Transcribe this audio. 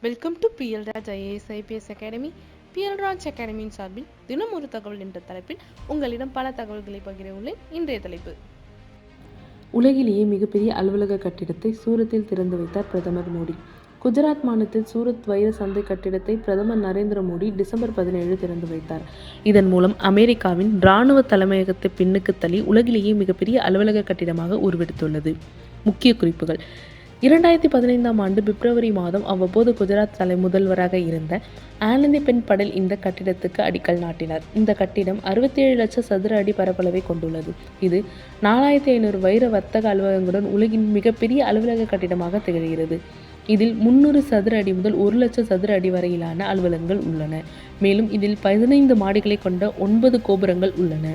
Welcome to BL Raj IAS IPS academy BL Raj அகாடமியின் சார்பில் தினம் ஒரு தகவல் என்ற தலைப்பில் உங்களிடம் பல தகவல்களை பகிர உள்ளேன் இன்றைய தலைப்பு. உலகிலேயே மிகப்பெரிய அலுவலக கட்டிடத்தை சூரத்தில் திறந்து வைத்தார் பிரதமர் மோடி. குஜராத் மாநிலத்தில் சூரத் வைர சந்தை கட்டிடத்தை பிரதமர் நரேந்திர மோடி டிசம்பர் பதினேழு திறந்து வைத்தார். இதன் மூலம் அமெரிக்காவின் இராணுவ தலைமையகத்தை பின்னுக்கு தள்ளி உலகிலேயே மிகப்பெரிய அலுவலக கட்டிடமாக உருவெடுத்துள்ளது. முக்கிய குறிப்புகள். இரண்டாயிரத்தி பதினைந்தாம் ஆண்டு பிப்ரவரி மாதம் அவ்வப்போது குஜராத் தலை முதல்வராக இருந்த ஆனந்தி பெண் படல் இந்த கட்டிடத்துக்கு அடிக்கல் நாட்டினார். இந்த கட்டிடம் அறுபத்தேழு லட்சம் சதுர அடி பரப்பளவை கொண்டுள்ளது. இது நாலாயிரத்தி ஐநூறு வைர வர்த்தக அலுவலகங்களுடன் உலகின் மிகப்பெரிய அலுவலக கட்டிடமாக திகழ்கிறது. இதில் முன்னூறு சதுர அடி முதல் ஒரு லட்சம் சதுர அடி வரையிலான அலுவலகங்கள் உள்ளன. மேலும் இதில் பதினைந்து மாடிகளை கொண்ட ஒன்பது கோபுரங்கள் உள்ளன.